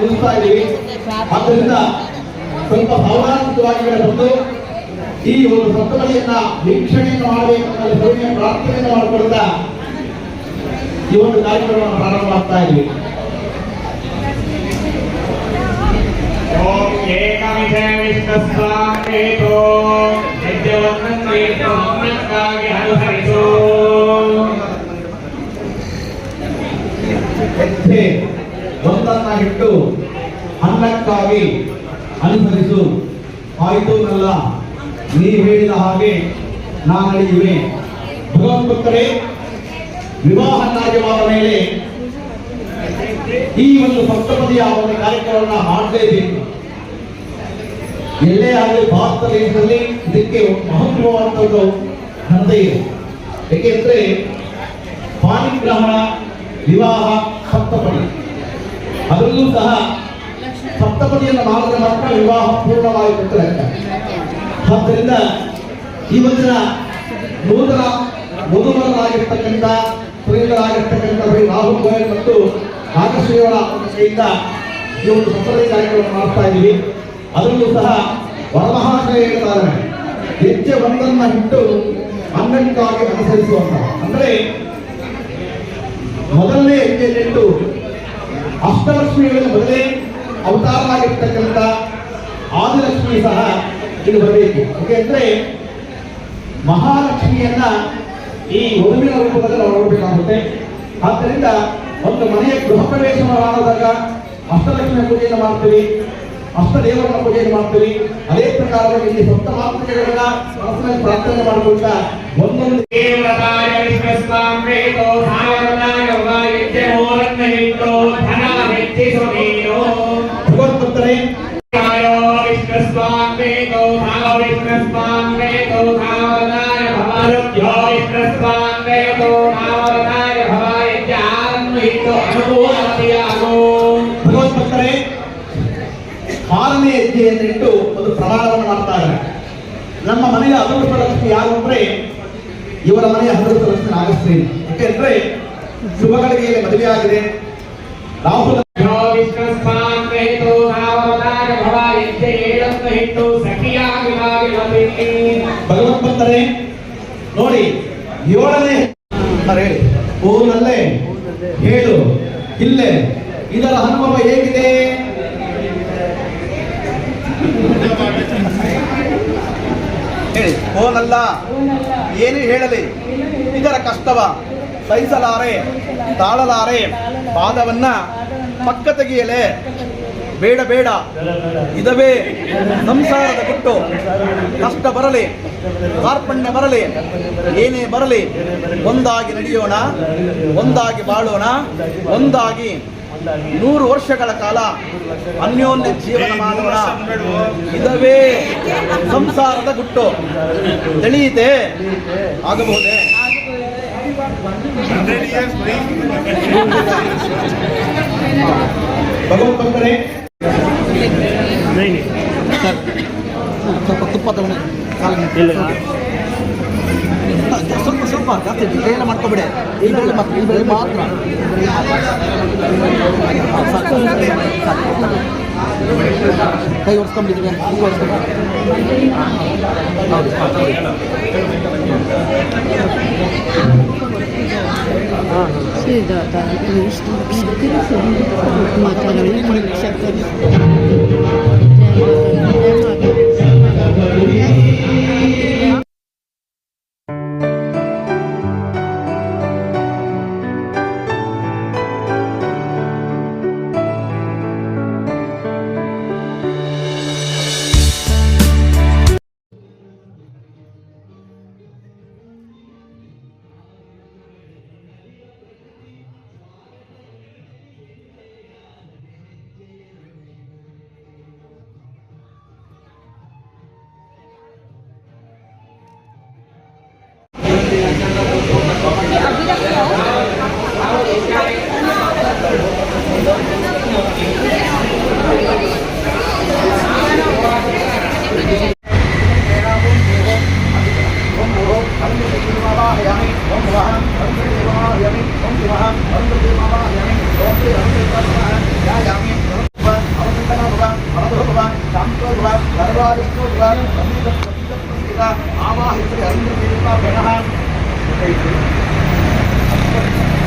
ತಿಳಿಸ್ತಾ ಇದ್ದೀವಿ. ಆದ್ದರಿಂದ ಸ್ವಲ್ಪ ಭಾವನಾತ್ಮಕವಾಗಿ ಬಂದು ಈ ಒಂದು ಸಪ್ತಮದಿಯನ್ನ ವೀಕ್ಷಣೆಯನ್ನು ಮಾಡಬೇಕು ಪ್ರಾರ್ಥನೆಯನ್ನು ಮಾಡಿಕೊಡ್ತಾ ಈ ಒಂದು ಕಾರ್ಯಕ್ರಮವನ್ನು ಪ್ರಾರಂಭ ಮಾಡ್ತಾ ಇದ್ದೀವಿ. ಹರಿಸೋ ಒಂದನ್ನ ಇಟ್ಟು ಅನ್ನಕ್ಕಾಗಿ ಅನುಸರಿಸು. ಆಯಿತು ನಲ್ಲ, ನೀ ಹೇಳಿದ ಹಾಗೆ ನಾ ನಡೆಯುವೆ ಭಗವಂತರೇ ವಿವಾಹ ಕಾರ್ಯವಾದ ಮೇಲೆ ಈ ಒಂದು ಸಪ್ತಪದಿಯ ಒಂದು ಕಾರ್ಯಕ್ರಮವನ್ನು ಮಾಡಲೇಬೇಕು ಎಲ್ಲೇ ಆಗಲಿ ಭಾರತ ದೇಶದಲ್ಲಿ ಇದಕ್ಕೆ ಮಹತ್ವವಾದ ಒಂದು ಘನತೆ ಇದೆ. ಏಕೆಂದ್ರೆ ಪಾಣಿಗ್ರಹಣ ವಿವಾಹ, ಸಪ್ತಪದಿ. ಅದರಲ್ಲೂ ಸಹ ಸಪ್ತಪದಿಯನ್ನು ಮಾಡಿದ್ರೆ ಮಾತ್ರ ವಿವಾಹ ಪೂರ್ಣವಾಗಿ ಬಿಟ್ಟರೆ ಆದ್ದರಿಂದ ಇವತ್ತಿನ ನೂತನ ಮಧುಮರರಾಗಿರ್ತಕ್ಕಂಥ ಪ್ರಿಯರಾಗಿರ್ತಕ್ಕಂಥ ಶ್ರೀ ರಾಹುಲ್ ಗೋಯಲ್ ಮತ್ತು ನಾಗಶ್ರೀಯವರ ಕೈಯಿಂದ ಈ ಒಂದು ಸಪ್ತಪದಿ ಕಾರ್ಯಕ್ರಮ ಮಾಡ್ತಾ ಇದ್ದೀವಿ. ಅದರಲ್ಲೂ ಸಹ ವರಮಹಾಶಯ ಹೇಳ್ತಾರೆ ಹೆಜ್ಜೆ ಒಂದನ್ನ ಇಟ್ಟು ಅನ್ನಕ್ಕಾಗಿ ಅನುಸರಿಸುವಂತ ಅಂದರೆ ಮೊದಲನೇ ಹೆಜ್ಜೆಯನ್ನಿಟ್ಟು ಅಷ್ಟಲಕ್ಷ್ಮಿಗಳ ಮೊದಲೇ ಅವತಾರವಾಗಿರ್ತಕ್ಕಂಥ ಆದಿಲಕ್ಷ್ಮಿ ಸಹ ಇದು ಬರಬೇಕು. ಯಾಕೆಂದ್ರೆ ಮಹಾಲಕ್ಷ್ಮಿಯನ್ನ ಈ ವಧುವಿನ ರೂಪದಲ್ಲಿ ನಾವು ನೋಡಬೇಕಾಗುತ್ತೆ. ಆದ್ದರಿಂದ ಒಂದು ಮನೆಯ ಗೃಹ ಪ್ರವೇಶ ಮಾಡಿದಾಗ ಅಷ್ಟಲಕ್ಷ್ಮಿಯ ಪೂಜೆಯನ್ನು ಮಾಡ್ತೀವಿ ಅಷ್ಟದೇವರನ್ನ ಪೂಜೆಯನ್ನು ಮಾಡ್ತೀವಿ ಅದೇ ಪ್ರಕಾರವಾಗಿ ಇಲ್ಲಿ ಸಪ್ತ ಮಾತೃಕೆಗಳನ್ನ ಪ್ರಾರ್ಥನೆ ಮಾಡಿಕೊಂಡ ಒಂದೊಂದು ಇವರ ಮನೆಯ ಅದೃಷ್ಟ ಲಕ್ಷ್ಮಿ ನಾಗಶ್ರೀ ಯಾಕೆಂದ್ರೆ ಶುಭಗಳಿಗೆ ಮದುವೆ ಆಗಿದೆ ರಾಹುಲ ಭಗವಂತರೇ ನೋಡಿ, ಏಳನೇ ಹೇಳಿ. ಊರಲ್ಲೇ ಹೇಳು, ಇಲ್ಲೇ. ಇದರ ಅನುಭವ ಹೇಗಿದೆ? ಹೇಳಿ. ಓನಲ್ಲ ಏನು ಹೇಳಲಿ, ಇದರ ಕಷ್ಟವ ಸಹಿಸಲಾರೆ, ತಾಳಲಾರೆ, ಪಾದವನ್ನ ಪಕ್ಕ ತೆಗೆಯಲೆ. ಬೇಡ ಬೇಡ, ಇದವೇ ಸಂಸಾರದ ಕೊಟ್ಟು ಕಷ್ಟ ಬರಲಿ, ಕಾರ್ಪಣ್ಯ ಬರಲಿ, ಏನೇ ಬರಲಿ, ಒಂದಾಗಿ ನಡೆಯೋಣ, ಒಂದಾಗಿ ಬಾಳೋಣ, ಒಂದಾಗಿ ನೂರು ವರ್ಷಗಳ ಕಾಲ ಅನ್ಯೋನ್ಯ ಜೀವನ ಮಾಡೋಣ ಇದವೇ ಸಂಸಾರದ ಗುಟ್ಟು. ತಿಳಿಯಿತೆ? ಆಗಬಹುದೇ? ಭಗವಂತರೇ ಸರ್ ಸ್ವಲ್ಪ ತುಪ್ಪ ತಗೊಂಡು. ಸ್ವಲ್ಪ ಸ್ವಲ್ಪ ಜಾಸ್ತಿ ಡಿಟೇಲ್ ಮಾಡ್ಕೊಬೇಡಿ ಮಾತ್ರ ಇದ್ರಲ್ಲಿ ಮಾತ್ರ ಸಾಕು, ಸಾಕು, ಸಾಕು. ಕೈ ಒರೆಸ್ಕೊಂಬಿಟ್ಟಿದ್ರೆ ಕೈ ಒರೆಸ್ಕೊಂಡು ಹೌದು आवाहयामि ॐ वाहं ॐ देवाहयामि ॐ दिवाहं ॐ देवाहयामि ॐ देवाहयामि यायामि आवाहित्रे अरुणदेवा गणः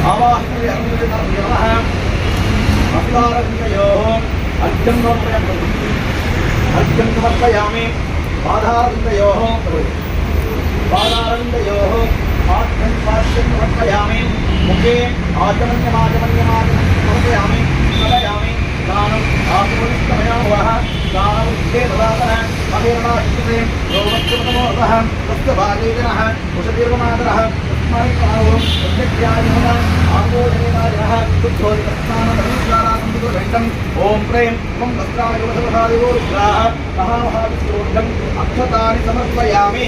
आवाहित्रे अरुणदेवा गणः अपिलारविन्दयोः अर्घ्यं समर्पयामि अर्घ्यं समर्पयामि। बाधारविन्दयोः बाधारविन्दयोः आत्मनिवास्यं समर्पयामि मुखे आचमन्यमाचमन्यमाचमं समर्पयामि समर्पयामि दानम् आत्मनिस्तमयामः दानमुक्ते भवातः अभिर्माशते योगक्षमतमोऽसः तस्य भागेजनः कुशदीर्घमादरः तस्मै कालो प्रत्यक्त्यायमः आपोजनेनायः शुद्धोदिकस्नानपरिचारासन्तुभण्डम् ॐ प्रें त्वं वस्त्रायुवसवधादिवो रुद्राः महामहाविश्वोद्धम् अक्षतानि समर्पयामि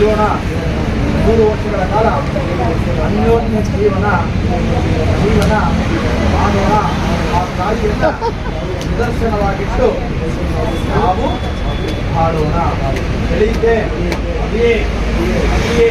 ಇರೋಣ ಮೂರು ವರ್ಷಗಳ ಕಾಲ ಅನ್ಯೋನ್ಯ ಜೀವನ ಜೀವನ ಮಾಡೋಣ ಆ ತಾಯಿಯಿಂದ ನಿದರ್ಶನವಾಗಿಟ್ಟು ನಾವು ಹಾಡೋಣ ಬೆಳಿಗ್ಗೆ ಅದೇ ಅದೇ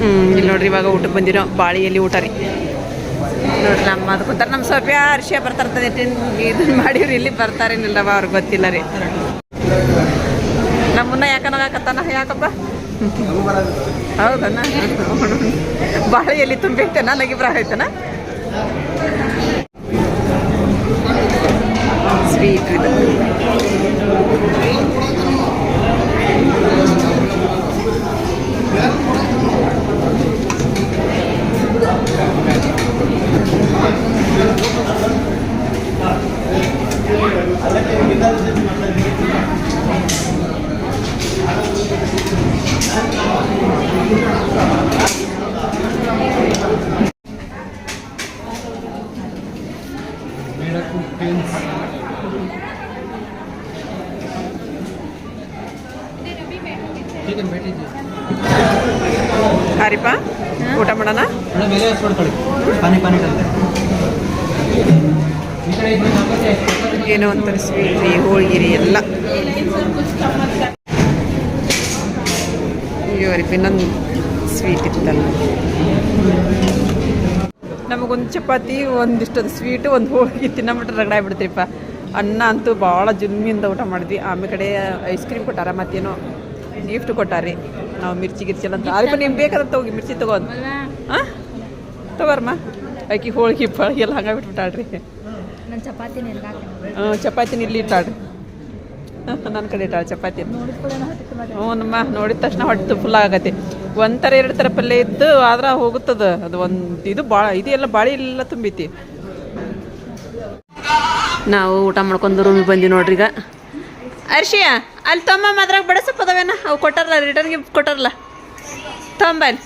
ಹ್ಮ್ ಇಲ್ಲಿ ಬಂದಿರೋ ಬಾಳಿಯಲ್ಲಿ ಊಟ ರೀ. ನೋಡ್ರಿ, ನಮ್ಮ ಅದು ಕೂತಾರೆ ನಮ್ಮ ಸ್ವಲ್ಪ ಅರ್ಶಿಯ ಬರ್ತಾರ್ತದೆ ಇದನ್ನ ಮಾಡಿವ್ರಿ ಇಲ್ಲಿ ಬರ್ತಾರೇನಿಲ್ಲವ ಅವ್ರಿಗೆ ಗೊತ್ತಿಲ್ಲ ರೀ. ನಮ್ಮನ್ನ ಯಾಕನಾಗತ್ತಾನ ಯಾಕಪ್ಪ? ಹೌದಣ್ಣ ಎಲೆ ತುಂಬಿಟ್ಟೇನ ನಗಿಬ್ರ ಆಯ್ತನ? ಸ್ವೀಟ್ ಇದು ಹರಿಪ ಊಟ ಮಾಡೋಣ ಮೇಲೆ ಕೊಡ್ಕೊಳ್ಳಿ ಪಾನಿ ಪಾನಿ ಕಲಿತೆ ಏನೋ ಒಂಥರ ಸ್ವೀಟ್ ರೀ ಹೋಳ್ಗಿರಿ ಎಲ್ಲ. ಅಯ್ಯೋ ರೀ ಇನ್ನೊಂದು ಸ್ವೀಟ್ ಇತ್ತಲ್ಲ. ನಮಗೊಂದು ಚಪಾತಿ ಒಂದಿಷ್ಟು ಸ್ವೀಟು ಒಂದು ಹೋಳಿಗೆ ತಿನ್ನಬಿಟ್ರೆ ರಗಡಾಗ್ಬಿಡ್ತೀರಿಪ್ಪ ಅನ್ನ ಅಂತೂ ಭಾಳ ಜುಮ್ಮಿಯಿಂದ ಊಟ ಮಾಡಿದ್ವಿ. ಆಮೇಲೆ ಕಡೆ ಐಸ್ ಕ್ರೀಮ್ ಕೊಟ್ಟಾರ ಮತ್ತೇನೋ ಗಿಫ್ಟ್ ಕೊಟ್ಟಾರಿ. ನಾವು ಮಿರ್ಚಿ ಗಿರ್ಚಿ ಎಲ್ಲ ಅಂತ. ಅಲ್ಪ ನಿಮ್ಗೆ ಬೇಕಾದ್ರೆ ತಗೋಗಿ ಮಿರ್ಚಿ ತಗೋದು ಹಾಂ? ತಗೋರಮ್ಮ ಆಕಿ ಹೋಳಿಗೆ ಪಾಳಿಗೆ ಎಲ್ಲ ಹಂಗೆ ಬಿಟ್ಬಿಟ್ಟಾಳ್ರಿ. ಚಪಾತಿ ಚಪಾತಿನ ಇಲ್ಲಿ ಇಟ್ಟಾಳ್ರಿ ನನ್ನ ಕಡೆ ಇಟ್ಟಾಳ ಚಪಾತಿ. ಹ್ಞೂ ನಮ್ಮ ನೋಡಿದ ತಕ್ಷಣ ಹೊಟ್ಟೆ ಫುಲ್ ಆಗತ್ತೆ. ಒಂಥರ ಎರಡು ಥರ ಪಲ್ಯ ಇದ್ದು ಆದ್ರೆ ಹೋಗುತ್ತದ. ಅದು ಒಂದು ಇದು ಭಾಳ ಇದು ಎಲ್ಲ ಬಾಳಿ ಎಲ್ಲ ತುಂಬೈತಿ. ನಾವು ಊಟ ಮಾಡ್ಕೊಂಡು ರೂಮಿಗೆ ಬಂದಿ ನೋಡ್ರಿ ಈಗ. ಅರ್ಷಿಯಾ ಅಲ್ಲಿ ತಮ್ಮ ಅದ್ರಾಗ ಬಡಸಪ್ಪ ಅದಾವೇನ ಅವು ಕೊಟ್ಟಾರಲ್ಲ ರಿಟರ್ನ್ ಗಿಫ್ಟ್ ಕೊಟ್ಟಾರಲ್ಲ. ತೊಂಬಲ್ಲಿ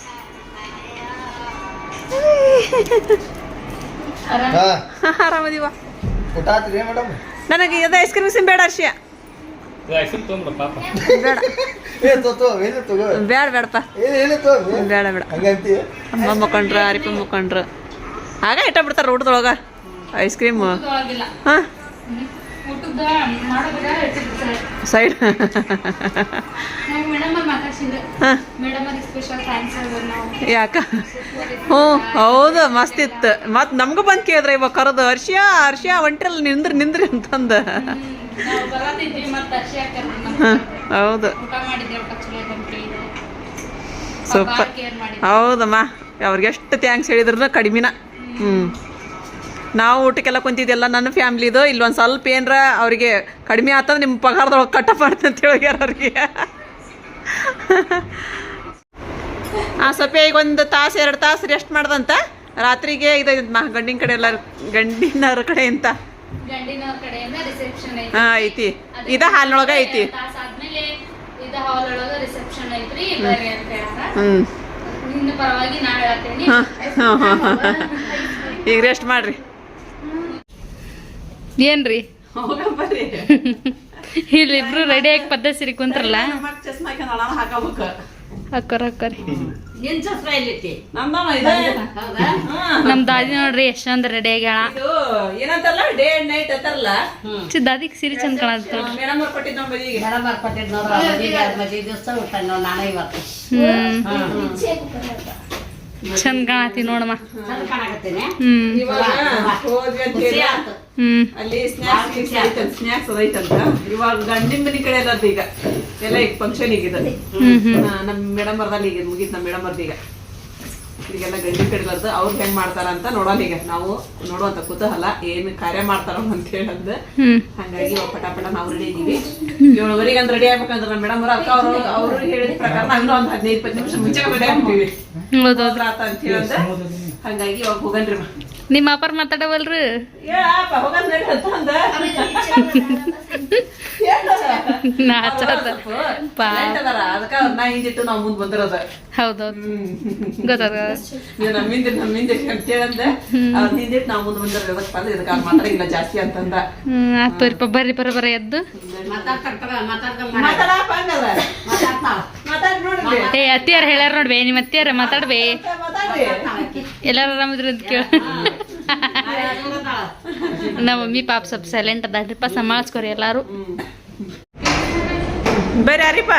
ಆರಾಮದಿವ? ಊಟ ಆತ್ರಿ ಮೇಡಮ್ ನನಗೆ ಇದು ಐಸ್ ಕ್ರೀಮ್ ಸಿಮ್ ಬೇಡ ಅರ್ಷಿಯ ಬೇಡ. ಏ ತೋ ಏನು ತಗೋ? ಬೇಡ ಬೇಡಪ್ಪ. ಏನು ಏನು ತೋ ಬೇಡ ಬೇಡ. ಅಮ್ಮ ಮುಖಂಡ್ರ ಅರಿಪ ಮುಖಂಡ್ರ. ಆಗ ಇಟ್ಟ ಬಿಡ್ತಾರ ಊಟದೊಳಗ. ಐಸ್ ಕ್ರೀಮ್ ಹಾಂ? ಸೈಡ್ ಯಾಕ? ಹ್ಞೂ ಹೌದು ಮಸ್ತ್ ಇತ್ತು. ಮತ್ತು ನಮಗೂ ಬಂದು ಕೇಳಿದ್ರೆ ಇವಾಗ ಕರೆದು ಹರ್ಷಿಯ ಹರ್ಷಿಯ ಒಂಟ್ರಲ್ಲಿ ನಿಂದ್ರಿ ನಿಂದ್ರಿ ಅಂತಂದು. ಹೌದು. ಸೂಪರ್. ಹೌದಮ್ಮ. ಅವ್ರಿಗೆ ಎಷ್ಟು ಥ್ಯಾಂಕ್ಸ್ ಹೇಳಿದ್ರು ಕಡಿಮೆನ. ಹ್ಞೂ ನಾವು ಊಟಕ್ಕೆಲ್ಲ ಕುಂತಿದ್ದೆಲ್ಲ ನನ್ನ ಫ್ಯಾಮ್ಲಿದು ಇಲ್ಲೊಂದು ಸ್ವಲ್ಪ ಏನರ ಅವರಿಗೆ ಕಡಿಮೆ ಆತಂದ್ರೆ ನಿಮ್ಮ ಪಗಾರದೊಳಗೆ ಅಂತ ಹೇಳ್ಯಾರ ಅವ್ರಿಗೆ. ಆ ಸ್ವಲ್ಪ ಈಗ ಒಂದು ತಾಸು ಎರಡು ತಾಸು ರೆಸ್ಟ್ ಮಾಡ್ದಂತ? ರಾತ್ರಿಗೆ ಇದು ಮಾ ಗಂಡಿನ ಕಡೆ ಎಲ್ಲ ಗಂಡಿನವ್ರ ಕಡೆ ಅಂತ ಹಾಂ ಐತಿ. ಇದ ಹಾಲ್ನೊಳಗೆ ಐತಿ. ಹ್ಞೂ ಹಾಂ ಹಾಂ ಈಗ ರೆಸ್ಟ್ ಮಾಡ್ರಿ. ಏನ್ರಿ? ಇಲ್ಲಿಬ್ರು ರೆಡಿ ಆಗಿ ಪದ್ಧತಿ ಸಿರಿ ಕುಂತ್ರಲ್ಲ? ನಮ್ ದಾದಿ ನೋಡ್ರಿ ಎಷ್ಟೊಂದ್ ರೆಡಿ ಆಗ್ಯಾಳ. ದಾದಿ ಏನಂತಾರಲ್ಲ ಡೇ ಅಂಡ್ ನೈಟ್ ಅಂತಾರಲ್ಲ ಚಿ ದಾದಿಗ್ ಸಿರಿ ಚಂದ ಹ್ಮ್. ಚಂದ ಕಾಣತಿ ನೋಡಮ್ಮ. ಹ್ಮ್. ಅಂತ ಅಲ್ಲಿ ಸ್ನ್ಯಾಕ್ಸ್ ಐತಂತ ಸ್ನ್ಯಾಕ್ಸ್ ಅದೈತಂತ ಇವಾಗ ಗಂಡಿನ ಮನೆ ಕಡೆ ಅದ ಈಗ. ಎಲ್ಲ ಈಗ ಫಂಕ್ಷನ್ ಈಗ ನಮ್ಮ ಮೇಡಮ್ ಬರ್ದಲ್ಲಿ ಈಗ ಮುಗೀತು ನಮ್ಮ ಮೇಡಮ್ ಅರ್ದ ಈಗ. ಈಗೆಲ್ಲ ಗಂಡಿನ ಕಡೆ ಬರ್ದು ಅವ್ರು ಹೆಂಗ್ ಮಾಡ್ತಾರ ಅಂತ ನೋಡೋಣ ಈಗ. ನಾವು ನೋಡುವಂತ ಕುತೂಹಲ ಏನ್ ಕಾರ್ಯ ಮಾಡ್ತಾರ ಅಂತ ಹೇಳಂದ. ಹಂಗಾಗಿ ಪಟಾಪಟ ಪಟ ಪಟ ನಾವು ರೆಡಿ ಇದೀವಿ. ಏಳುವರೆಗೆ ಅಂದ್ರೆ ರೆಡಿ ಆಗ್ಬೇಕಂದ್ರೆ ನಮ್ಮ ಮೇಡಮ್ ಅವ್ರ ಅಕ್ಕ ಅವ್ರು ಅವರು ಹೇಳಿದ ಪ್ರಕಾರ ನಾವು ಒಂದು ಹದಿನೈದು ಇಪ್ಪತ್ತು ನಿಮಿಷ ಮುಂಚೆ ರೆಡಿ ಆಗ್ತೀವಿ. ಅಂತ ಹೇಳಂದ. ಹಂಗಾಗಿ ಇವಾಗ ಹೋಗನ್ರಿ ಮ. ನಿಮ್ಮ ಅಪ್ಪಾರ ಮಾತಾಡವಲ್ರಿ. ನಾಚದ ಪಾ. ಅದಕ್ಕ ನಾ ಹಿಂದಿಟ್ಟು ನಾವು ಮುಂದ್ ಬಂದಿರೋದ. ಹೌದೌದು. ಗೊತ್ತಾದ. ನೀವು ನಮ್ಮಿಂದ ನಮ್ಮಿಂದ ಅಂತ ಹೇಳಂದ ಅವ್ರ ಹಿಂದಿಟ್ಟು ನಾವು ಮುಂದೆ ಮುಂದೆ ಅದಕ್ಕೆ ಬಂದ್ರೆ ಇದಕ್ಕೆ ಅವ್ರು ಇಲ್ಲ ಜಾಸ್ತಿ ಅಂತಂದ. ಆತ್ ಬರ್ರಿ ಬರ ಬರ ಎದ್ದು. ಏ ಅತ್ತಿಯಾರ ಹೇಳ್ಯಾರ ನೋಡ್ಬೇ ನಿಮ್ಮ ಅತ್ತಿಯಾರ ಮಾತಾಡ್ಬೇ. ಎಲ್ಲಾರ ಆರಾಮಿದ್ರಿ ಅಂತ ಕೇಳ. ನಮ್ಮ ಮಮ್ಮಿ ಪಾಪ ಸ್ವಲ್ಪ ಸೈಲೆಂಟ್ ಅದಾಳ್ರಿಪ್ಪ ಸಂಭಾಳಿಸ್ಕೊರಿ ಎಲ್ಲಾರು. ಬರ್ರಿ ಯಾರಿಪ್ಪ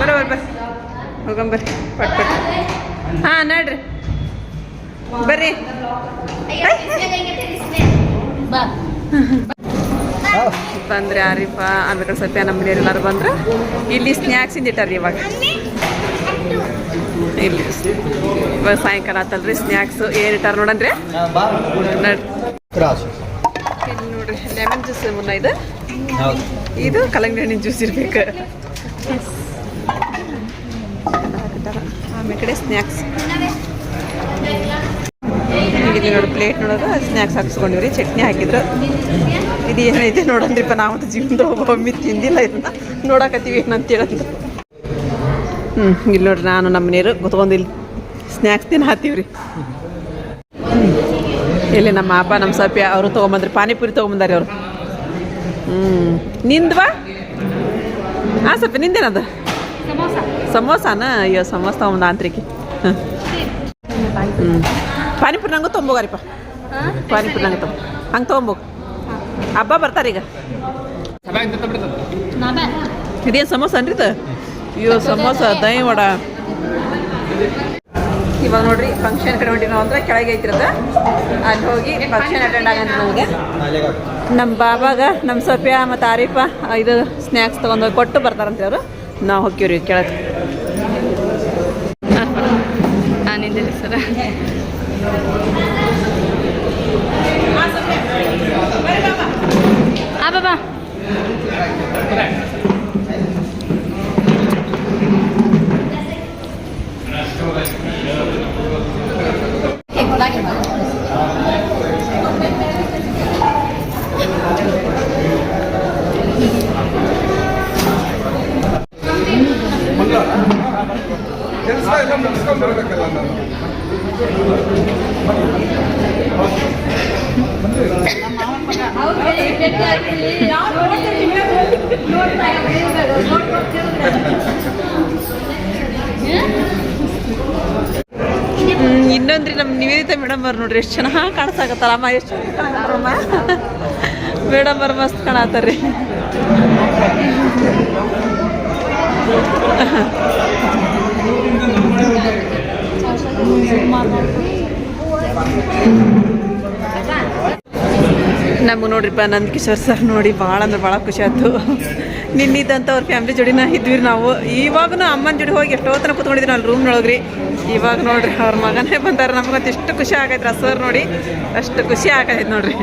ಬರ ಬರ್ಬಾ ಬರ್ರಿ ಹೋಗಂಬರ್ರಿ ಪಟ್ ಪಟ್. ಹಾ ನಡ್ರಿ. ಬರ್ರಿ. ಬಂದ್ರೆ ಆರಿಫ ಆಮೇಲೆ ಸತ್ಯ ನಮ್ಮ ಎಲ್ಲಾರು ಬಂದ್ರು ಇಲ್ಲಿ ಸ್ನ್ಯಾಕ್ಸ್ ಇಟ್ಟಾರ್ರಿ ಇವಾಗ. ಇಲ್ಲಿ ಇವಾಗ ಸಾಯಂಕಾಲ ಆತಲ್ರಿ ಸ್ನ್ಯಾಕ್ಸ್ ಏನು ಇಟ್ಟಾರ ನೋಡನ್ರಿ ಬಾ ನಡ್ರಿ. ಕ್ರಾಸ್ ಇಲ್ಲಿ ನೋಡ್ರಿ ಲೆಮನ್ ಜ್ಯೂಸ್ ಮುನ್ನ ಇದು. ಇದು ಕಲ್ಲಂಗಡಿ ಹಣ್ಣಿನ ಜ್ಯೂಸ್ ಇರ್ಬೇಕು. ಆಮೇಲೆ ಕಡೆ ಸ್ನ್ಯಾಕ್ಸ್ ಇಲ್ಲಿ ನೋಡಿ ಪ್ಲೇಟ್ ನೋಡೋದು ಸ್ನ್ಯಾಕ್ಸ್ ಹಾಕ್ಸ್ಕೊಂಡಿವ್ರಿ. ಚಟ್ನಿ ಹಾಕಿದ್ರು. ಇದು ಏನೈತೆ ನೋಡಂದ್ರಿಪ್ಪ, ನಾವಂತೂ ಜೀವನದ ಒಮ್ಮೆ ತಿಂದಿಲ್ಲ ಇದನ್ನ. ನೋಡಕತ್ತೀವಿ ಏನಂತ ಹೇಳಂತ ಹ್ಞೂ ಇಲ್ಲಿ ನೋಡ್ರಿ ನಾನು ನಮ್ಮ ನೀರು ಕುತ್ಕೊಂಡು ಇಲ್ಲಿ ಸ್ನ್ಯಾಕ್ಸ್ ತಿನ್ನ ಹಾತೀವ್ರಿ ಇಲ್ಲಿ ನಮ್ಮ ಅಪ್ಪ, ನಮ್ಮ ಸಪ್ಯ ಅವರು ತೊಗೊಂಬಂದ್ರಿ. ಪಾನಿಪುರಿ ತೊಗೊಂಬಂದಾರಿ ಅವರು. ಹ್ಞೂ ನಿಂದ್ವಾ? ಹಾಂ ಸ್ವಲ್ಪ ನಿಂದೇನದ? ಸಮೋಸಾನ? ಅಯ್ಯೋ, ಸಮೋಸ ತೊಗೊಂಬಂದ ಆಂತ್ರಿಕೆ ಹ್ಞೂ ಪಾನಿಪುರಿ ನಂಗೂ ತೊಗೊಂಬೋಗಾರಿಪ್ಪ ಪಾನಿಪುರಿ ನಂಗೆ ತೊಗೊ ಹಂಗೆ ತೊಗೊಂಬೋಗ ಹಬ್ಬ ಬರ್ತಾರೆ ಈಗ. ಇದೇನು ಸಮೋಸ ಅನ್ರಿ ಅಯ್ಯೋ, ಸಮೋಸ, ದಹಿ ವಡ. ಇವಾಗ ನೋಡ್ರಿ ಫಂಕ್ಷನ್ ಕಡೆ ನಾವು ಅಂದ್ರೆ ಕೆಳಗೆ ಐತಿರದ. ಅಲ್ಲಿ ಹೋಗಿ ಫಂಕ್ಷನ್ ಅಟೆಂಡ್ ಆಗಂತ ನಮಗೆ. ನಮ್ಮ ಬಾಬಾಗ ನಮ್ಮ ಸೊಪ್ಯ ಮತ್ತು ಆರಿಫ ಇದು ಸ್ನ್ಯಾಕ್ಸ್ ತೊಗೊಂಡೋಗಿ ಕೊಟ್ಟು ಬರ್ತಾರಂತೆ ಅವರು. ನಾವು ಹೋಗ್ತೀವ್ರಿ ಕೆಳಗೆ. ನಾನಿದ್ದೀರಿ ಸರ ಆ ಬಾಬಾ ಹ್ಮ್, ಇನ್ನೊಂದ್ರಿ ನಮ್ಮ ನಿವೇದಿತ ಮೇಡಮ್ ಅವ್ರು ನೋಡ್ರಿ ಎಷ್ಟು ಚೆನ್ನಾಗಿ ಕಾಣಿಸಾಕತ್ತಾರ. ಅಮ್ಮ, ಎಷ್ಟು ಮೇಡಮ್ ಅವ್ರು ಮಸ್ತ್ ಕಾಣತ್ತಾರ್ರಿ. ನಮಗೆ ನೋಡ್ರಿಪ್ಪ ನಂದಕಿಶೋರ್ ಸರ್ ನೋಡಿ ಭಾಳ ಅಂದ್ರೆ ಭಾಳ ಖುಷಿ ಆಯ್ತು. ನಿನ್ನಿದ್ದಂಥ ಅವ್ರ ಫ್ಯಾಮ್ಲಿ ಜೋಡಿನ ಇದ್ವಿ ನಾವು. ಇವಾಗೂ ಅಮ್ಮನ ಜೋಡಿ ಹೋಗಿ ಎಷ್ಟೋ ತನಕ ಕೂತ್ಕೊಂಡಿದ್ವಿ ರೂಮ್ ರೂಮ್ನೊಳಗ್ರಿ ಇವಾಗ ನೋಡ್ರಿ ಅವ್ರ ಮಗನೇ ಬಂದಾರ. ನಮ್ಗಂತ ಎಷ್ಟು ಖುಷಿ ಆಗೈತ್ರಿ ಸರ್ ನೋಡಿ. ಅಷ್ಟು ಖುಷಿ ಆಗೈತೆ ನೋಡ್ರಿ.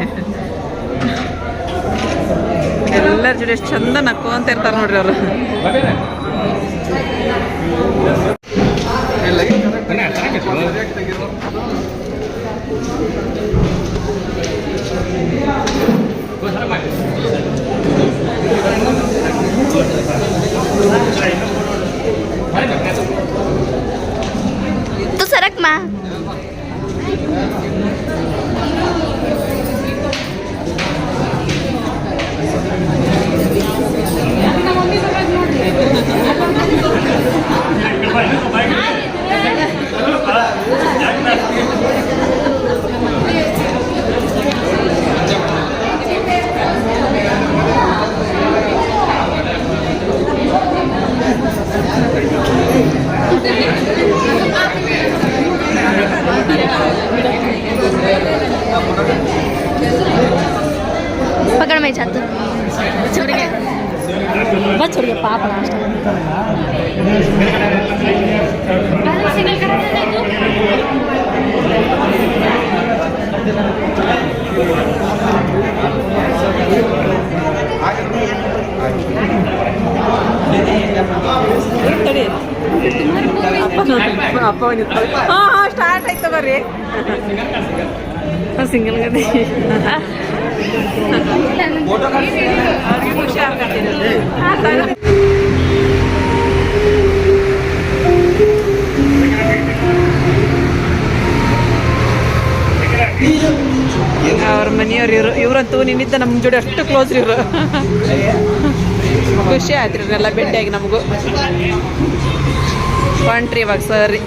ಎಲ್ಲರ ಜೊತೆ ಎಷ್ಟು ಚಂದ ನಕ್ಕೊಂತ ಇರ್ತಾರೆ ನೋಡ್ರಿ ಅವರು. biết mà Thank you. పక్కన పోయి చేద్దు చివరికి చూడు పాప లాస్ట్ అప్ప అప్ప ಸ್ಟಾರ್ಟ್ ಆಯ್ತು ಬರ್ರಿ? ಸಿಂಗಲ್ ಗದಿ ಖುಷಿ ಅವ್ರ ಮನೆಯವ್ರು ಇವ್ರು, ಇವರಂತೂ ನಿನ್ನಿದ್ದ ನಮ್ಮ ಜೋಡಿ ಅಷ್ಟು ಕ್ಲೋಸ್ ಇವರು. ಖುಷಿ ಆಯ್ತು ಇವ್ರನ್ನೆಲ್ಲ ಭೇಟಿಯಾಗಿ ನಮಗೂ. ಹೊಂಟ್ರಿ ಇವಾಗ ಸರಿ